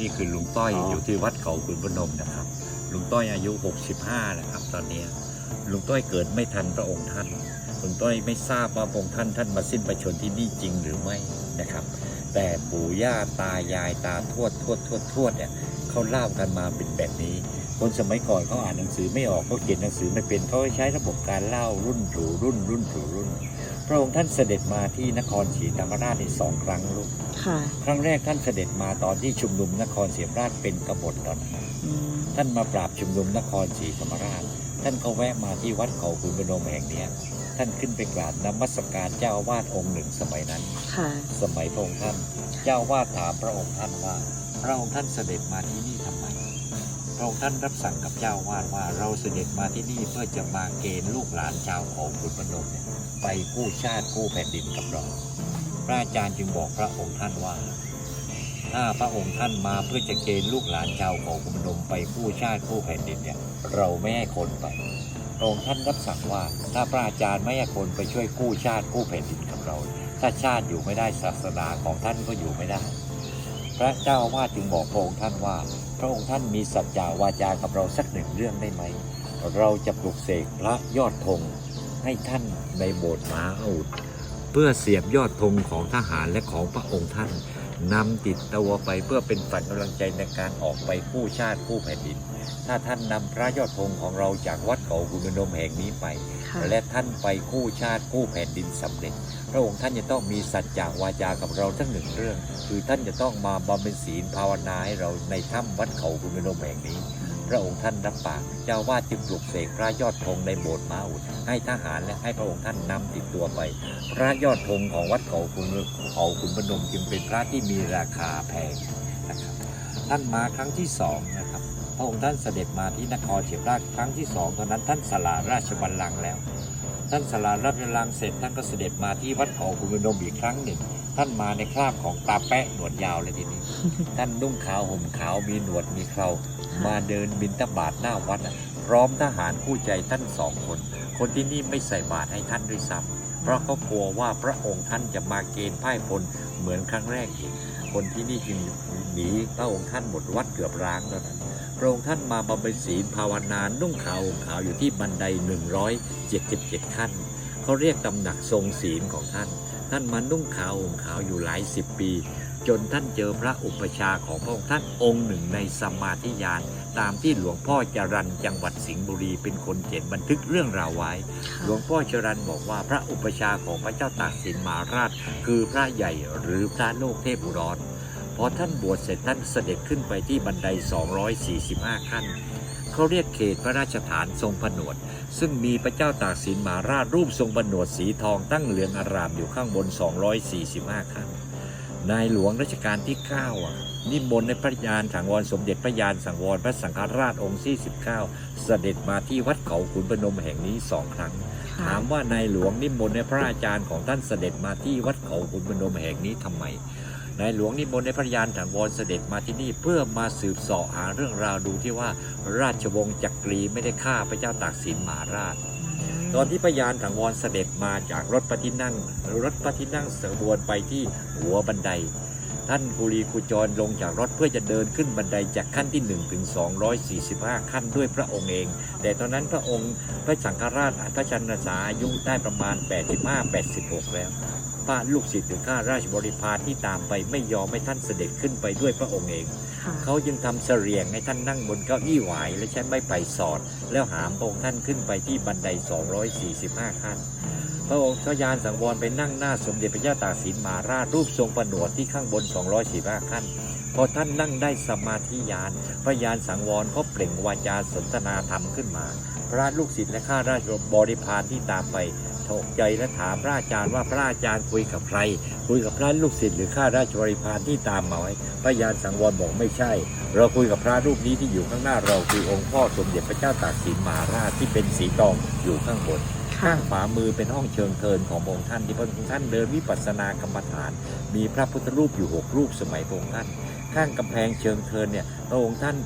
นี่คือลุงต้อยอ๋อออ ยู่ที่วัดเขาขุนพนมนะครับ ลุงต้อยอายุ 65 นะครับ ตอนนี้ลุงต้อยเกิดไม่ทันพระองค์ท่าน ลุงต้อยไม่ทราบว่าพระองค์ท่านท่านมาสิ้นประชนม์ที่นี่จริงหรือไม่นะครับ แต่ปู่ย่าตายายตาทวดทวดทวดทวดเนี่ยเขาเล่ากันมาเป็นแบบนี้ คนสมัยก่อนเขาอ่านหนังสือไม่ออกเขาเขียนหนังสือไม่เป็นเขาใช้ระบบการเล่ารุ่นสู่รุ่นรุ่นสู่รุ่น พระองค์ท่านเสด็จมาที่นครศรีธรรมราชในสองครั้งลูกค่ะ ครั้งแรกท่านเสด็จมาตอนที่ชุมนุมนครศรีธรรมราชเป็นกบฏตอนนั้นอืมท่านมาปราบชุมนุมนครศรีธรรมราช ท่านก็แวะมาที่วัดเขาขุนพนมแห่งเนี้ยท่านขึ้นไปกราบนมัสการเจ้าอาวาดองค์หนึ่งสมัยนั้น ค่ะ สมัยพระองค์ท่าน เจ้าอาวาดถามพระองค์ท่านว่า พระองค์ท่านเสด็จมาที่นี่ทำไม พระองค์ท่านรับสั่งกับเจ้าอาวาดว่าเราเสด็จมาที่นี่เพื่อจะมาเกณฑ์ลูกหลานชาวเขาขุนพนมเนี่ย ไปกู้ชาติกู้แผ่นดินกับเรา พระอาจารย์จึงบอกพระองค์ท่านว่า ถ้าพระองค์ท่านมาเพื่อจะเกณฑ์ลูกหลานชาวเขาขุนพนมไปกู้ชาติกู้แผ่นดินเนี่ยเราไม่ให้คนไปพระองค์ท่านรับสั่งว่าถ้าพระอาจารย์ไม่ให้คนไปช่วยกู้ชาติกู้แผ่นดินกับเรา ถ้าชาติอยู่ไม่ได้ศาสนาของท่านก็อยู่ไม่ได้ พระเจ้าอาวาจึงบอกพระองค์ท่านว่า พระองค์ท่านมีสัจจาวาจากับเราสักหนึ่งเรื่องได้ไหม เราจะปลุกเสกพระยอดธง ให้ท่านในโบสถ์ม้าอูดเพื่อเสียบยอดธงของทหารและของพระองค์ท่านนำติดตัวไปเพื่อเป็นฝันกำลังใจในการออกไปกู้ชาติกู้แผ่นดิน ถ้าท่านนำพระยอดธงของเราจากวัดเขากุณพนมแห่งนี้ไปค่ะและท่านไปกู้ชาติกู้แผ่นดินสำเร็จ พระองค์ท่านจะต้องมีสัจจาวาจากับเราทั้งหนึ่งเรื่อง คือท่านจะต้องมาบำเพ็ญศีลภาวนาให้เราในถ้ำวัดเขากุณพนมแห่งนี้ พระองค์ท่านรับปากเจ้าวาดจึงปลุกเสกพระยอดธงในโบสถ์มาอุดให้ทหารและให้พระองค์ท่านนำติดตัวไป พระยอดธงของวัดเขาคุณเขาคุณพนมจึงเป็นพระที่มีราคาแพงนะครับท่านมาครั้งที่สองนะครับพระองค์ท่านเสด็จมาที่นครเชียงรายครั้งที่สองตอนนั้นท่านสละราชบัลลังก์แล้ว ท่านสละราชบัลลังก์เสร็จท่านก็เสด็จมาที่วัดเขาคุณพนมอีกครั้งหนึ่ง ท่านมาในคราบของตาแปะหนวดยาวเลยทีนี้ ท่านนุ่งขาวห่มขาวมีหนวดมีเครามาเดินบินตบาทหน้าวัดอะพร้อมทหารคู่ใจท่านสองคน คนที่นี่ไม่ใส่บาตรให้ท่านด้วยซ้ำเพราะเขากลัวว่าพระองค์ท่านจะมาเกณฑ์พ่ายพลเหมือนครั้งแรกอีกคนที่นี่จึงหนีพระองค์ท่านหมดวัดเกือบร้างแล้วนั้นพระองค์ท่านมาบำเพ็ญศีลภาวนานุ่งขาวห่มขาวอยู่ที่บันได 177 ขั้น เขาเรียกตำหนักทรงศีลของท่าน ท่านมานุ่งขาวห่มขาวอยู่หลายสิบปี จนท่านเจอพระอุปชฌาย์ของพระองค์ท่านองค์หนึ่งในสมาธิยานตามที่หลวงพ่อจรันจังหวัดสิงห์บุรีเป็นคนเขียนบันทึกเรื่องราวไว้ค่ะหลวงพ่อจรันบอกว่าพระอุปชฌาย์ของพระเจ้าตากสินมหาราช คือพระใหญ่หรือพระโลกเทพอุดรพอท่านบวชเสร็จท่านเสด็จขึ้นไปที่บันได 245 ขั้นเขาเรียกเขตพระราชฐานทรงผนวด ซึ่งมีพระเจ้าตากสินมหาราชรูปทรงผนวดสีทองตั้งเหลืองอารามอยู่ข้างบน 245 ขั้น นายหลวงรัชกาลที่ 9 อะ นิมนต์ในพระยานสังวรสมเด็จพระยานสังวรพระสังฆราชองค์ที่ 19 เสด็จมาที่วัดเขาขุนพนมแห่งนี้สองครั้ง ถามว่านายหลวงนิมนต์ในพระอาจารย์ของท่านเสด็จมาที่วัดเขาขุนพนมแห่งนี้ทำไมนายหลวงนิมนต์ในพระยานสังวรเสด็จมาที่นี่เพื่อมาสืบเสาะหาเรื่องราวดูที่ว่าราชวงศ์จักรีไม่ได้ฆ่าพระเจ้าตากสินมหาราช ตอนที่พระยานสังวรเสด็จมาจากรถพระที่นั่ง รถพระที่นั่งเสบวนไปที่หัวบันได ท่านกุลีกุจรลงจากรถเพื่อจะเดินขึ้นบันไดจากขั้นที่1ถึง245 ขั้นด้วยพระองค์เอง แต่ตอนนั้นพระองค์พระสังฆราชพระชันษาอายุได้ประมาณ 85-86 แล้วพระลูกศิษย์หรือข้าราชบริพารที่ตามไปไม่ยอมให้ท่านเสด็จขึ้นไปด้วยพระองค์เอง เขาจึงทำเสรียงให้ท่านนั่งบนเก้าอี้หวายและใช้ไม้ไผ่สอด แล้วหามองค์ท่านขึ้นไปที่บันได 245 ขั้น พระองค์พระยานสังวรไปนั่งหน้าสมเด็จพระเจ้าตากสินมหาราชรูปทรงประหนวดที่ข้างบน 245 ขั้นพอท่านนั่งได้สมาธิญาณพระยานสังวรก็เปล่งวาจาสนทนาธรรมขึ้นมา พระลูกศิษย์และข้าราชบริพารที่ตามไป ตกใจและถามพระอาจารย์ว่าพระอาจารย์คุยกับใคร คุยกับพระลูกศิษย์หรือข้าราชบริพารที่ตามมาไว้พระยานสังวรบอกไม่ใช่ เราคุยกับพระรูปนี้ที่อยู่ข้างหน้าเราคือองค์พ่อสมเด็จพระเจ้าตากสินมหาราชที่เป็นสีทองอยู่ข้างบนข้างขวามือเป็นห้องเชิงเทินขององค์ท่านที่พระองค์ท่านเดินวิปัสสนากรรมฐาน มีพระพุทธรูปอยู่หกรูปสมัยพระองค์ท่าน ข้างกำแพงเชิงเทินเนี่ยพระองค์ท่าน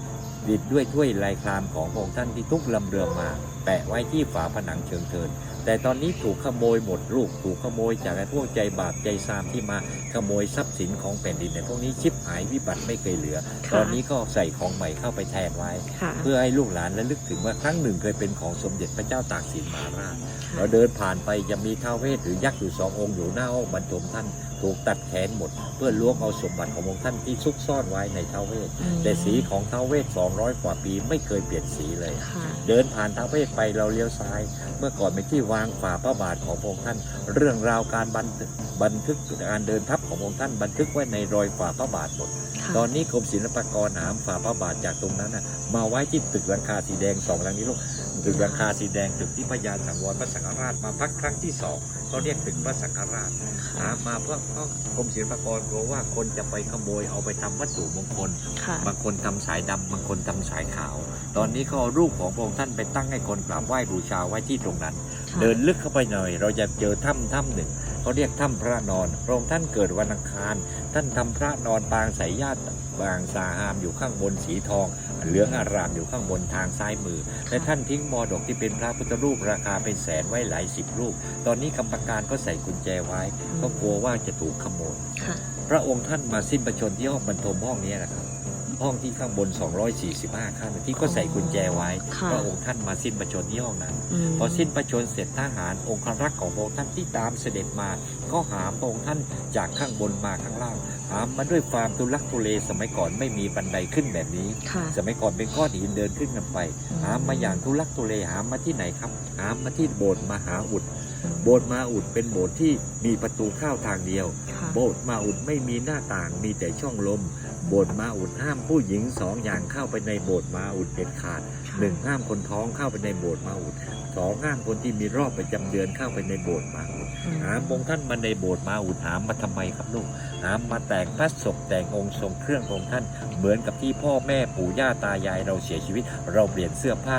ดิดด้วยถ้วยลายครามของพระองค์ท่านที่ทุกลำเรือมา แปะไว้ที่ฝาผนังเชิงเทิน แต่ตอนนี้ถูกขโมยหมดลูกถูกขโมยจากไอ้พวกใจบาปใจซามที่มาขโมยทรัพย์สินของแผ่นดินในพวกนี้ชิบหายวิบัติไม่เคยเหลือค่ะตอนนี้ก็ใส่ของใหม่เข้าไปแทนไว้ค่ะเพื่อให้ลูกหลานระลึกถึงว่าครั้งหนึ่งเคยเป็นของสมเด็จพระเจ้าตากสินมหาราชค่ะเราเดินผ่านไปจะมีท้าวเวสหรือยักษ์อยู่สององค์อยู่หน้าห้องบรรทมท่าน ถูกตัดแขนหมด เพื่อล้วงเอาสมบัติขององค์ท่านที่ซุกซ่อนไว้ในท้าวเวสอืมแต่สีของท้าวเวส200 กว่าปีไม่เคยเปลี่ยนสีเลยค่ะเดินผ่านท้าวเวสไปเราเลี้ยวซ้าย เมื่อก่อนเป็นที่วางฝ่าพระบาทของพระองค์ท่าน เรื่องราวการบันทึกบันทึกการเดินทัพของพระองค์ท่านบันทึกไว้ในรอยฝ่าพระบาทหมดค่ะตอนนี้กรมศิลปากรหามฝ่าพระบาทจากตรงนั้นน่ะมาไว้ที่ตึกหลังคาสีแดงสองหลังนี้ลูกตึกหลังคาสีแดงตึกที่พระยาสังวรพระสังฆราชมาพักครั้งที่สอง เขาเรียกตึกพระสังฆราชหามมาเพื่อเพราะกรมศิลปากรกลัวว่าคนจะไปขโมยเอาไปทำวัตถุมงคลค่ะบางคนทำสายดำบางคนทำสายขาว ตอนนี้ก็เอารูปของพระองค์ท่านไปตั้งให้คนกราบไหว้บูชาไว้ที่ตรงนั้นค่ะเดินลึกเข้าไปหน่อย เราจะเจอถ้ำถ้ำหนึ่ง เขาเรียกถ้ำพระนอนพระองค์ท่านเกิดวันอังคาร ท่านทำพระนอนปางสายญาติบางสาหามอยู่ข้างบนสีทอง เหลืองอารามอยู่ข้างบนทางซ้ายมือ และท่านทิ้งมรดกที่เป็นพระพุทธรูปราคาเป็นแสนไว้หลายสิบรูป ตอนนี้กรรมการก็ใส่กุญแจไว้ ก็กลัวว่าจะถูกขโมยค่ะพระองค์ท่านมาสิ้นประชนที่ห้องบรรทมห้องนี้นะครับ ห้องที่ข้างบน 245 ขั้นที่ก็ใส่กุญแจไว้ค่ะพระองค์ท่านมาสิ้นประชนที่ห้องนั้นมพอสิ้นประชนเสร็จทหารองครักษ์ของพระองค์ท่านที่ตามเสด็จมา ก็หามพระองค์ท่านจากข้างบนมาข้างล่าง หามมาด้วยความทุลักทุเลสมัยก่อนไม่มีบันไดขึ้นแบบนี้ค่ะสมัยก่อนเป็นก้อนหินเดินขึ้นกันไป หามมาอย่างทุลักทุเลหามมาที่ไหนครับ หามมาที่โบสถ์มหาอุดโบสถ์มหาอุดเป็นโบสถ์ที่มีประตูเข้าทางเดียวค่ะโบสถ์มาอุดไม่มีหน้าต่างมีแต่ช่องลม โบสถ์มาอุดห้ามผู้หญิงสองอย่างเข้าไปในโบสถ์มาอุดเด็ดขาดหนึ่งห้ามคนท้องเข้าไปในโบสถ์มาอุดสองห้ามคนที่มีรอบประจำเดือนเข้าไปในโบสถ์มาอุดอืมหามองค์ท่านมาในโบสถ์มาอุดหามมาทำไมครับลูกหามมาแต่งพระศพแต่งองค์ทรงเครื่องของค์ท่าน เหมือนกับที่พ่อแม่ปู่ย่าตายายเราเสียชีวิต เราเปลี่ยนเสื้อผ้า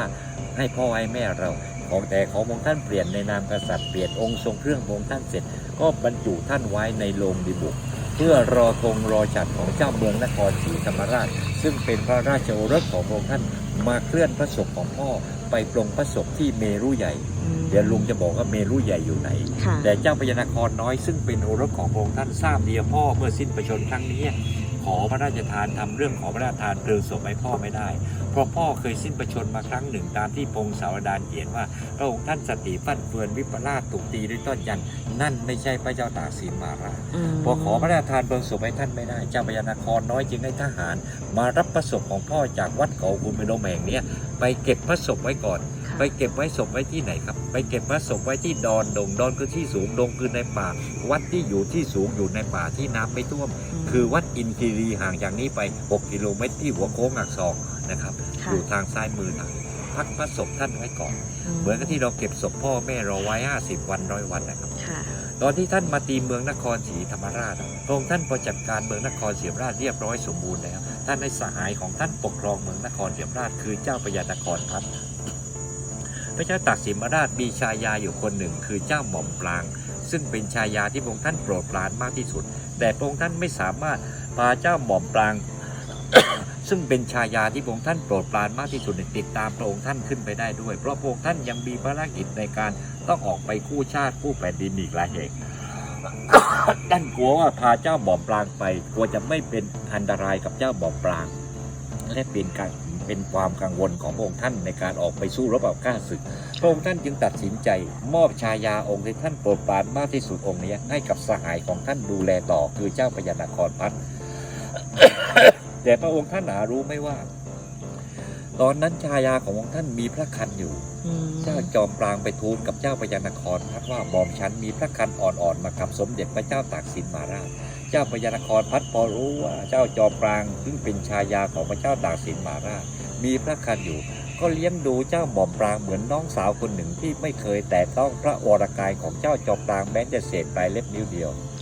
ให้พ่อให้แม่เราของแต่ขององค์ท่านเปลี่ยนในนามกษัตริย์เปลี่ยนองค์ทรงเครื่องของค์ท่านเสร็จ ก็บรรจุท่านไว้ในโลงดิบุก เพื่อรอธงรอจัดของเจ้าเมืองนครศรีธรรมราช ซึ่งเป็นพระราชโอรสของพระองค์ท่านมาเคลื่อนพระศพของพ่อไปปลงพระศพที่เมรุใหญ่อืมเดี๋ยวลุงจะบอกว่าเมรุใหญ่อยู่ไหนค่ะแต่เจ้าพญานครน้อยซึ่งเป็นโอรสของพระองค์ท่านทราบดีว่าพ่อเมื่อสิ้นประชนม์ครั้งนี้ ขอพระราชทานทำเรื่องขอพระราชทานเพลิงศพให้พ่อไม่ได้ เพราะพ่อเคยสิ้นประชนม์มาครั้งหนึ่งตามที่พงศาวดารเขียนว่าพระองค์ท่านสติฟั่นเฟือนวิปลาสถูกตีด้วยต้นยันต์นั่นไม่ใช่พระเจ้าตากสินมหาราชมพอขอพระราชทานเพลิงศพให้ท่านไม่ได้ เจ้าพญานครน้อยจึงให้ทหาร มารับพระศพของพ่อจากวัดเขาคุณพนมแห่งเนี้ยไปเก็บพระศพไว้ก่อนค่ะ ไปเก็บไว้ศพไว้ที่ไหนครับ ไปเก็บพระศพไว้ที่ดอนดงดอนคือที่สูงดงคือในป่า วัดที่อยู่ที่สูงอยู่ในป่าที่น้ำไม่ท่วมมคือวัดอินคีรีห่างจากนี้ไป 6 กิโลเมตรที่หัวโค้งอักษรนะครับค่ะอยู่ทางซ้ายมือหน่อยพักพระศพท่านไว้ก่อนมเหมือนกับที่เราเก็บศพพ่อแม่เราไว้ 50 วันร้อยวันนะครับค่ะตอนที่ท่านมาตีเมืองนครศรีธรรมราชอะพระองค์ท่านพอจัดการเมืองนครศรีธรรมราชเรียบร้อยสมบูรณ์แล้ว ท่านให้สหายของท่านปกครองเมืองนครศรีธรรมราชคือเจ้าพญานครพัฒน์ พระเจ้าตากสินมราชมีชายาอยู่คนหนึ่ง คือเจ้าหม่อมปราง ซึ่งเป็นชายาที่พระองค์ท่านโปรดปรานมากที่สุด แต่พระองค์ท่านไม่สามารถพาเจ้าหม่อมปราง ซึ่งเป็นชายาที่พระองค์ท่านโปรดปรานมากที่สุดติดตามพระองค์ท่านขึ้นไปได้ด้วย เพราะพระองค์ท่านยังมีภารกิจในการต้องออกไปกู้ชาติกู้แผ่นดินอีกหลายแห่งท่านกลัวว่าพาเจ้าหม่อมปรางไป กลัวจะไม่เป็นอันตรายกับเจ้าหม่อมปราง และเป็นการ เป็นความกังวลของพระองค์ท่านในการออกไปสู้รบกับข้าศึกพระองค์ท่านจึงตัดสินใจ มอบชายาองค์ที่ท่านโปรดปรานมากที่สุดองค์นี้ให้กับสหายของท่านดูแลต่อคือเจ้าพญานครพัฒน์แต่พระองค์ท่านหารู้ไม่ว่า ตอนนั้นชายาขององค์ท่านมีพระคันอยู่อืมเจ้าจอมปรางไปทูลกับเจ้าพญานครพัฒน์ว่าหมอมฉันมีพระคันอ่อนๆมากับสมเด็จพระเจ้าตากสินมหาราช เจ้าพญานครพัฒน์พอรู้ว่าเจ้าจอมปรางซึ่งเป็นชายาของพระเจ้าตากสินมหาราช มีพระคันอยู่ ก็เลี้ยงดูเจ้าหม่อมปรางเหมือนน้องสาวคนหนึ่งที่ไม่เคยแต่ต้องพระวรกายของเจ้าจอมปรางแม้แต่เศษปลายเล็บนิ้วเดียวค่ะ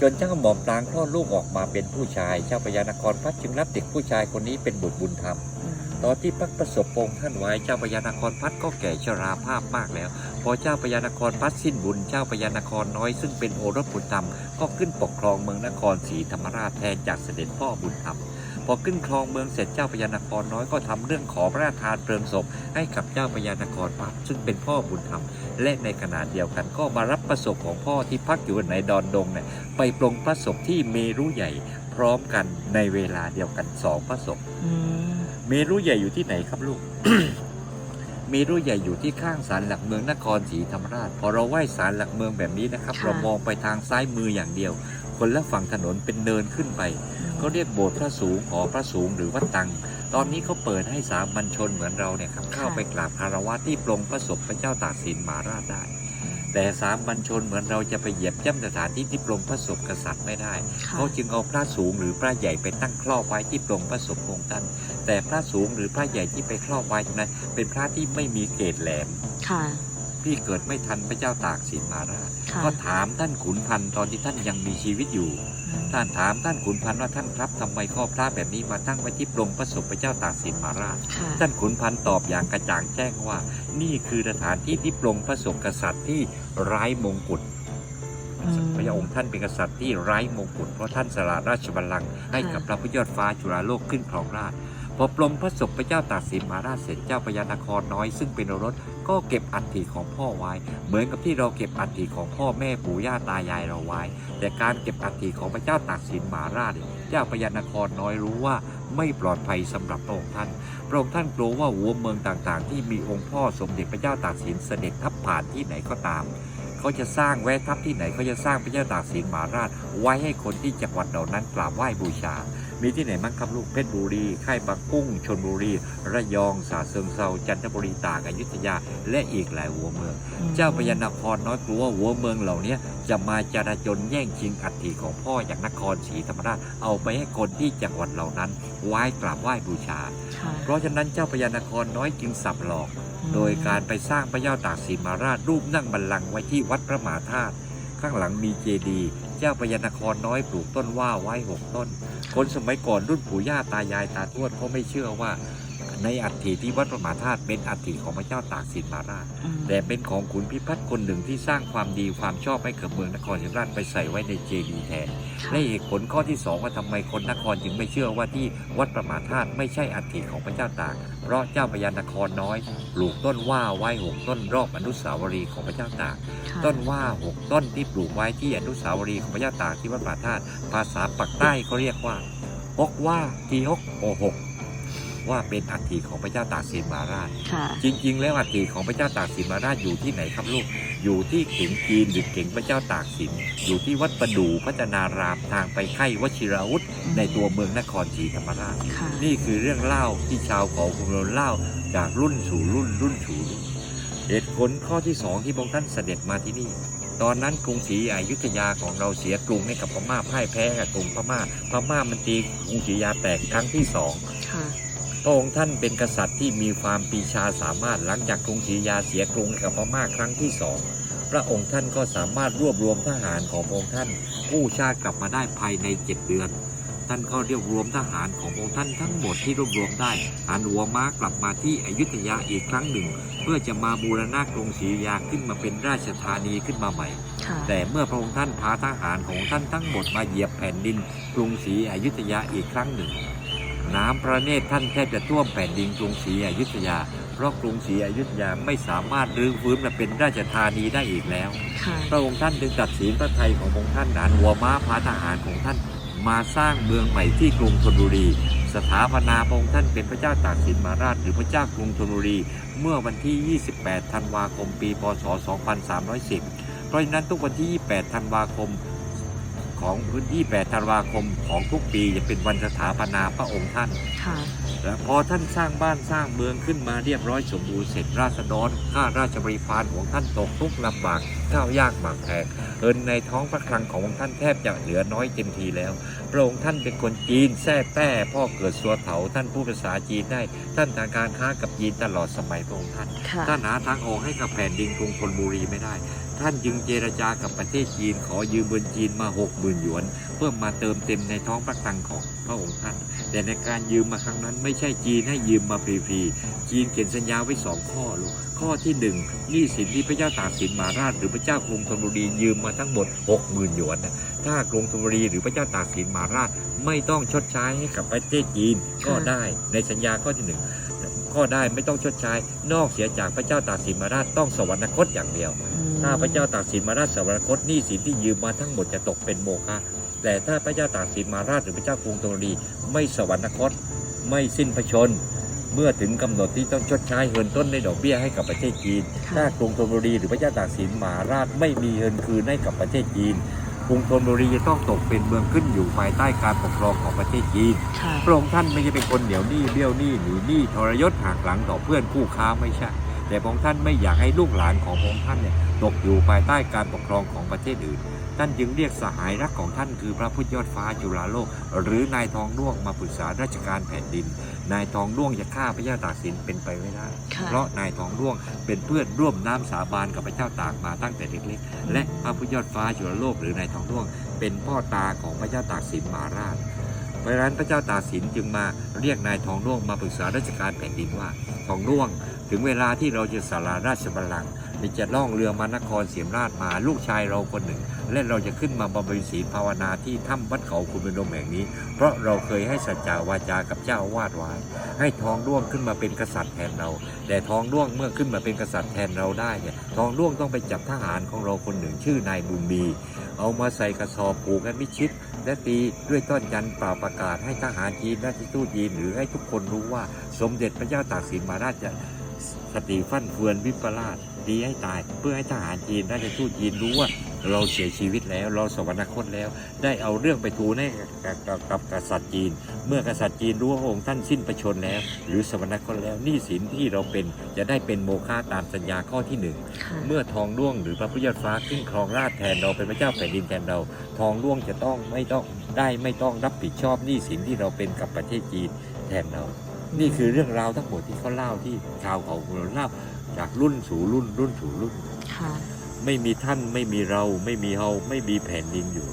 จนเจ้าหม่อมปรางคลอดลูกออกมาเป็นผู้ชาย เจ้าพญานครพัฒน์จึงรับเด็กผู้ชายคนนี้เป็นบุตรบุญธรรมอืมตอนที่พักประสบพงษ์ท่านไว้เจ้าพญานครพัฒน์ก็แก่ชราภาพมากแล้ว พอเจ้าพญานครพัฒน์สิ้นบุญเจ้าพญานครน้อยซึ่งเป็นโอรสบุญธรรมก็ขึ้นปกครองเมืองนครศรีธรรมราชแทนจากเสด็จพ่อบุญธรรม พอขึ้นครองเมืองเสร็จเจ้าพญานครน้อยก็ทำเรื่องขอพระราชทานเพลิงศพให้กับเจ้าพญานครพัฒน์ซึ่งเป็นพ่อบุญธรรม และในขณะเดียวกันก็มารับประสบของพ่อที่พักอยู่ในดอนดงเนี่ยไปปรงพระศพที่เมรุใหญ่พร้อมกันในเวลาเดียวกันสองพระศพอืมเมรุใหญ่อยู่ที่ไหนครับลูกเมรุใหญ่อยู่ที่ข้างศาลหลักเมืองนครศรีธรรมราช พอเราไหว้ศาลหลักเมืองแบบนี้นะครับ เรามองไปทางซ้ายมืออย่างเดียว คนละฝั่งถนนเป็นเนินขึ้นไป เขาเรียกโบสถ์พระสูงหอพระสูงหรือวัดตัง ตอนนี้เขาเปิดให้สามัญชนเหมือนเราเนี่ยครับเข้าไปกราบคารวะที่ปรงพระศพพระเจ้าตากสินมหาราชได้ แต่สามัญชนเหมือนเราจะไปเหยียบย่ำสถานที่ที่ปรงพระศพกษัตริย์ไม่ได้ค่ะเขาจึงเอาพระสูงหรือพระใหญ่ไปตั้งครอบไว้ที่ปรงพระศพองค์ท่านแต่พระสูงหรือพระใหญ่ที่ไปครอบไว้ตรงนั้นเป็นพระที่ไม่มีเกศแหลมค่ะพี่เกิดไม่ทันพระเจ้าตากสินมหาราชค่ะก็ถามท่านขุนพันธ์ตอนที่ท่านยังมีชีวิตอยู่ ท่านถามท่านขุนพันธ์ว่าท่านครับทำไมข้อพระแบบนี้มาตั้งไว้ที่ปรงพระศพพระเจ้าตากสินมหาราชค่ะท่านขุนพันธ์ตอบอย่างกระจ่างแจ้งว่า นี่คือสถานที่ที่ปรงพระศพกษัตริย์ที่ไร้มงกุฎอืมพระองค์ท่านเป็นกษัตริย์ที่ไร้มงกุฎเพราะท่านสละราชบัลลังก์ให้กับพระพุทธยอดฟ้าจุฬาโลกขึ้นครองราชย์ พอปลงพระศพพระเจ้าตากสินมหาราชเสร็จเจ้าพญานครน้อย ซึ่งเป็นรสก็เก็บอัฐิของพ่อไว้ เหมือนกับที่เราเก็บอัฐิของพ่อแม่ปู่ย่าตายายเราไว้ แต่การเก็บอัฐิของพระเจ้าตากสินมหาราชเจ้าพญานครน้อยรู้ว่าไม่ปลอดภัยสำหรับพระองค์ท่าน พระองค์ท่านกลัวว่าหัวเมืองต่างๆ ที่มีองค์พ่อสมเด็จพระเจ้าตากสินเสด็จทับผ่านที่ไหนก็ตามเขาจะสร้างแวะทับที่ไหนเขาจะสร้างพระเจ้าตากสินมหาราช ไว้ให้คนที่จังหวัดเหล่านั้นกราบไหว้บูชา มีที่ไหนบ้างครับลูกเพชรบุรี ค่ายบางกุ้งชนบุรี ระยองสาเซิงเซาจันทบุรีตากอยุธยา และอีกหลายหัวเมือง เจ้าพญานครน้อยกลัวว่าหัวเมืองเหล่านี้จะมาจราจนแย่งชิงอัฐิของพ่ออย่างนครศรีธรรมราชเอาไปให้คนที่จังหวัดเหล่านั้นไหว้กราบไหว้บูชาค่ะเพราะฉะนั้นเจ้าพญานครน้อยจึงสับหลอกอืมโดยการไปสร้างพระเจ้าตากสินมหาราชรูปนั่งบัลลังก์ไว้ที่วัดพระมหาธาตุข้างหลังมีเจดีย์ เจ้าพญานครน้อยปลูกต้นว่าไว้หกต้น คนสมัยก่อนรุ่นปู่ย่าตายายตาทวดเขาไม่เชื่อว่า ในอัฐิที่วัดพระมหาธาตุเป็นอัฐิของพระเจ้าตากสินมหาราชอืมแต่เป็นของขุนพิพัฒน์คนหนึ่งที่สร้างความดีความชอบให้กับเมืองนครศรีธรรมราชไปใส่ไว้ในเจดีย์แทนค่ะและเหตุผลข้อที่สองว่าทำไมคนนครจึงไม่เชื่อว่าที่วัดประมาธาตุไม่ใช่อัฐิของพระเจ้าตาก เพราะเจ้าพญานครน้อยปลูกต้นว่าไว้หกต้นรอบอนุสาวรีย์ของพระเจ้าตากค่ะต้นว่าหกต้นที่ปลูกไว้ที่อนุสาวรีย์ของพระเจ้าตากที่วัดประมาธาตุภาษาปักใต้เขาเรียกว่าฮกว่าทีฮกโอหก ว่าเป็นอัฐิของพระเจ้าตากสินมหาราช ค่ะ จริง ๆ แล้วอัฐิของพระเจ้าตากสินมหาราชอยู่ที่ไหนครับลูก อยู่ที่เข่งจีนหรือเข่งพระเจ้าตากสิน อยู่ที่วัดประดู่พัฒนารามทางไปไข่วชิราวุธในตัวเมืองนครศรีธรรมราช ค่ะ นี่คือเรื่องเล่าที่ชาวเขาคุมรนเล่าจากรุ่นสู่รุ่นรุ่นสู่รุ่นเหตุผลข้อที่สองที่พระองค์ท่านเสด็จมาที่นี่ ตอนนั้นกรุงศรีอยุธยาของเราเสียกรุงให้กับพม่าพ่ายแพ้กับกรุงพม่าพม่ามันตีกรุงศรีอยุธยาแตกครั้งที่สอง ค่ะ พระองค์ท่านเป็นกษัตริย์ที่มีความปีชาสามารถหลังจากกรุงศรียาเสียกรุงกับพม่าครั้งที่สองพระองค์ท่านก็สามารถรวบรวมทหารของพระองค์ท่านกู้ชาติกลับมาได้ภายในเจ็ดเดือน ท่านก็เรียกรวมทหารของพระองค์ท่านทั้งหมดที่รวบรวมได้หันหัวม้ากลับมาที่อยุธยาอีกครั้งหนึ่ง เพื่อจะมาบูรณะกรุงศรียาขึ้นมาเป็นราชธานีขึ้นมาใหม่ แต่เมื่อพระองค์ท่านพาทหารของท่านทั้งหมดมาเหยียบแผ่นดินกรุงศรีอยุธยาอีกครั้งหนึ่ง น้ำพระเนตรท่านแทบจะท่วมแผ่นดินกรุงศรีอยุธยา เพราะกรุงศรีอยุธยาไม่สามารถรื้อฟื้นมาเป็นราชธานีได้อีกแล้ว ค่ะ พระองค์ท่านจึงตัดสินพระไทยของพระองค์ท่านหันหัวม้าพาทหารของท่าน มาสร้างเมืองใหม่ที่กรุงธนบุรี สถาปนาพระองค์ท่านเป็นพระเจ้าตากสินมหาราชหรือพระเจ้ากรุงธนบุรี เมื่อวันที่ 28 ธันวาคม ปี พศ 2310 เพราะฉะนั้นทุกวันที่ 28 ธันวาคม ของพื้นที่ 8 ธันวาคมของทุกปีจะเป็นวันสถาปนาพระองค์ท่าน ค่ะ และพอท่านสร้างบ้านสร้างเมืองขึ้นมาเรียบร้อยสมบูรณ์เสร็จราษฎรข้าราชบริพารของท่านตกทุกข์ลำบาก ข้าวยากหมากแพงเงินในท้องพระคลังของท่านแทบจะเหลือน้อยเต็มทีแล้ว พระองค์ท่านเป็นคนจีนแท้แต้พ่อเกิดสัวเถาท่านผู้ภาษาจีนได้ ท่านทางการค้ากับจีนตลอดสมัยพระองค์ท่านค่ะท่านหาทางออกให้กับแผ่นดินกรุงธนบุรีไม่ได้ ท่านจึงเจรจากับประเทศจีนขอยืมเงินจีนมาหกหมื่นหยวน เพื่อมาเติมเต็มในท้องพระคลังของพระองค์ท่าน แต่ในการยืมมาครั้งนั้น ไม่ใช่จีนให้ยืมมาฟรีๆจีนเขียนสัญญาไว้สองข้อลูกข้อที่หนึ่งหนี้สินที่พระเจ้าตากสินมหาราชหรือพระเจ้ากรุงธนบุรียืมมาทั้งหมดหกหมื่นหยวนนะถ้ากรุงธนบุรีหรือพระเจ้าตากสินมหาราชไม่ต้องชดใช้ให้กับประเทศจีนก็ได้ในสัญญาข้อที่หนึ่งก็ได้ไม่ต้องชดใช้ นอกเสียจากพระเจ้าตากสินมหาราชต้องสวรรคตอย่างเดียวถ้าพระเจ้าตากสินมหาราชสวรรคตหนี้สินที่ยืมมาทั้งหมดจะตกเป็นโมฆะ แต่ถ้าพระเจ้าตากสินมหาราชหรือพระเจ้ากรุงธนบุรีไม่สวรรคตไม่สิ้นพระชน เมื่อถึงกำหนดที่ต้องชดใช้เงินต้นในดอกเบี้ยให้กับประเทศจีนค่ะถ้ากรุงธนบุรีหรือพระเจ้าตากสินมหาราชไม่มีเงินคืนให้กับประเทศจีนกรุงธนบุรีจะต้องตกเป็นเมืองขึ้นอยู่ภายใต้การปกครองของประเทศจีนค่ะพระองค์ท่านไม่ใช่เป็นคนเหนียวหนี้เบี้ยวหนี้หนีหนี้ทรยศหักหลังต่อเพื่อนคู่ค้าไม่ใช่ แต่พระองค์ท่านไม่อยากให้ลูกหลานของพระองค์ท่านเนี่ยตกอยู่ภายใต้การปกครองของประเทศอื่น ท่านจึงเรียกสหายรักของท่านคือพระพุทธยอดฟ้าจุฬาโลก หรือนายทองด้วงมาปรึกษาราชการแผ่นดิน นายทองด้วงจะฆ่าพระเจ้าตากสินเป็นไปไม่ได้ค่ะเพราะนายทองด้วงเป็นเพื่อนร่วมน้ำสาบานกับพระเจ้าตากมาตั้งแต่เล็กๆ และพระพุทธยอดฟ้าจุฬาโลกหรือนายทองด้วง เป็นพ่อตาของพระเจ้าตากสินมหาราชเพราะฉะนั้นพระเจ้าตากสินจึงมาเรียกนายทองด้วงมาปรึกษาราชการแผ่นดินว่า ทองด้วง ถึงเวลาที่เราจะสาราราชบัลลังก์เรา จะล่องเรือมานครเสียมราชมาลูกชายเราคนหนึ่ง และเราจะขึ้นมาบำเพ็ญศีลภาวนาที่ถ้ำวัดเขาคุณเป็นดมแห่งนี้ เพราะเราเคยให้สัจจาวาจากับเจ้าวาสไว้ให้ทองด้วงขึ้นมาเป็นกษัตริย์แทนเรา แต่ทองด้วงเมื่อขึ้นมาเป็นกษัตริย์แทนเราได้เนี่ยทองด้วงต้องไปจับทหารของเราคนหนึ่งชื่อนายบุญมีเอามาใส่กระสอบผูกกันมิชิดและตีด้วยต้นยันเปล่าประกาศให้ทหารจีนราชทูตจีนหรือให้ทุกคนรู้ว่าสมเด็จพระเจ้าตากสินมหาราชจะสติฟั่นเฟือนวิปลาสีให้ตาย เพื่อให้ทหารจีนราชทูตจีนรู้ว่าเราเสียชีวิตแล้วเราสวรรคตแล้ว ได้เอาเรื่องไปทูลให้กับกษัตริย์จีน เมื่อกษัตริย์จีนรู้ว่าองค์ท่านสิ้นประชนแล้ว หรือสวรรคตแล้วหนี้สินที่เราเป็นจะได้เป็นโมฆะตามสัญญาข้อที่หนึ่งเมื่อทองร่วงหรือพระพุทธฟ้าขึ้นครองราชแทนเราเป็นพระเจ้าแผ่นดินแทนเรา ทองร่วงจะต้องไม่ต้องได้ไม่ต้องรับผิดชอบหนี้สินที่เราเป็นกับประเทศจีนแทนเรา นี่คือเรื่องราวทั้งหมดที่เขาเล่าที่ชาวเขาเราเล่า จากรุ่นสู่รุ่นรุ่นสู่รุ่นค่ะไม่มีท่านไม่มีเราไม่มีเฮาไม่มีแผ่นดินอยู่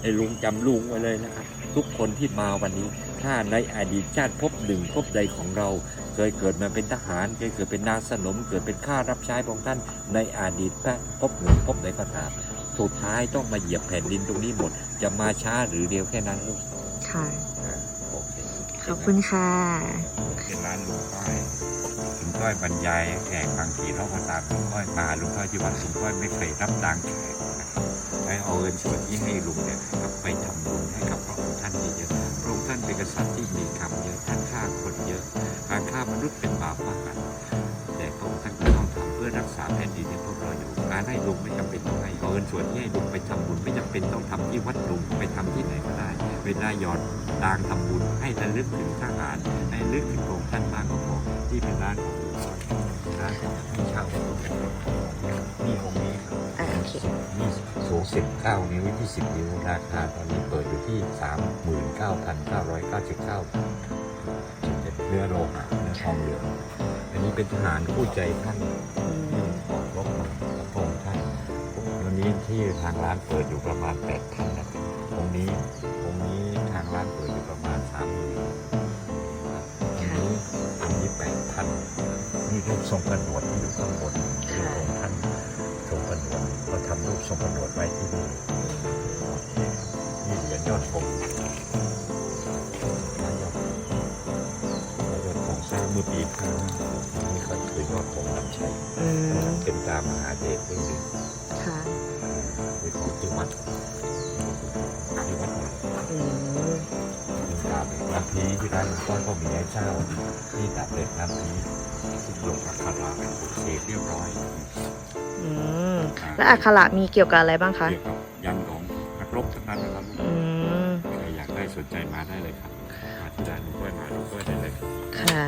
ไอ้ลุงจำลุงไว้เลยนะครับ ทุกคนที่มาวันนี้ ถ้าในอดีตชาติภพหนึ่งภพใดของเรา เคยเกิดมาเป็นทหารเคยเกิดเป็นนางสนม เกิดเป็นข้ารับใช้พระองค์ท่าน ในอดีตภพหนึ่งภพใดก็ตามสุดท้ายต้องมาเหยียบแผ่นดินตรงนี้หมด จะมาช้าหรือเร็วแค่นั้นลูกค่ะอ่าโอเคขอบคุณค่ะเป็นร้านลุงก้อย ลุงก้อยบรรยายแขกบางทีเราก็ตามลุงก้อยมาลุงก้อยที่วัดลุงก้อยไม่เคยรับตังค์แขกนะครับให้เอาเงินส่วนที่ให้ลุงเนี่ยกับไปทำบุญให้กับพระองค์ท่านเยอะๆพระองค์ท่านเป็นกษัตริย์ที่มีคำเยอะท่านฆ่าคนเยอะการฆ่ามนุษย์เป็นบาปมากแต่พระองค์ท่านก็ต้องทำเพื่อรักษาแผ่นดินให้พวกเราอยู่การให้ลุงไม่จำเป็นต้องให้เอาเงินส่วนที่ให้ลุงไปทำบุญไม่จำเป็นต้องทำที่วัดลุงไปทำที่ไหนก็ได้เวลาหยอดตางทำบุญให้ระลึกถึงทหารให้ระลึกถึงพระองค์ท่านมากกว่า ที่เป็นร้านของคุณพ่อร้านของพี่ชาวนกันมีองค์นี้ครับโอเคมีสูง19 นิ้วยี่สิบนิ้วราคาตอนนี้เปิดอยู่ที่ 39,999บาทเนื้อโลหะเนื้อทองเหลืองอันนี้เป็นทหารคู่ใจท่านที่ออกรบาพระองค์ท่านวันนี้ที่ทางร้านเปิดอยู่ประมาณ8,000นะครับองนี้องนี้ทางร้านเปิดอยู่ประมาณ3,000 รูปทรงกระหนวดที่อยู่ข้างบนคือองค์ท่านทรงกระหนวดเราทำรูปทรงกระหนวดไว้ที่นี่นี่เหรียญยอดธงเหรียญยอดธงเหรียญยอดธงสร้างเมื่อปีข้างนี่ก็คือยอดธงนำชัยอืมเป็นตามมหาเดชด้วยหนึ่งค่ะเป็นของที่วัดำพีที่ร้านหลวงพ่อก็มีให้เจ้าที่ดับเด็ดน้ำพีที่ลงอักขระปลูกเสกเรียบร้อยอืมแล้วอักขระมีเกี่ยวกับอะไรบ้างคะเกี่ยวกับยันของนักรบทั้งนั้นนะครับอืมใครอยากได้สนใจมาได้เลยครับมาที่ร้านหลวงพ่อมาหลวงพ่อได้เลยครับค่ะ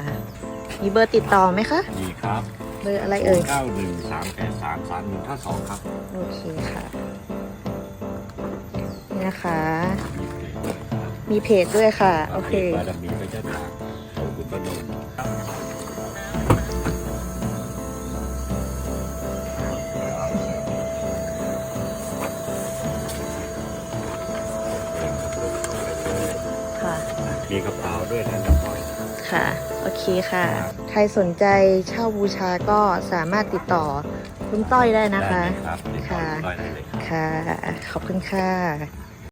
มีเบอร์ติดต่อไหมคะดีครับเบอร์อะไรเอ่ยเก้าหนึ่งสามแปดสามสามหนึ่งห้าสองครับ โอเคค่ะ นี่นะคะ มีเพจด้วยครับมีเพจด้วยค่ะ โอเคบารมีพระเจ้าตากเขาคุณพนมค่ะมีกระเป๋าด้วยนะน้องก้อยค่ะ โอเคค่ะ ใครสนใจเช่าบูชาก็สามารถติดต่อคุณต้อยได้นะคะ ได้เลยครับติดต่อค่ะคุณก้อยได้เลยครับ ค่ะ ขอบคุณค่ะ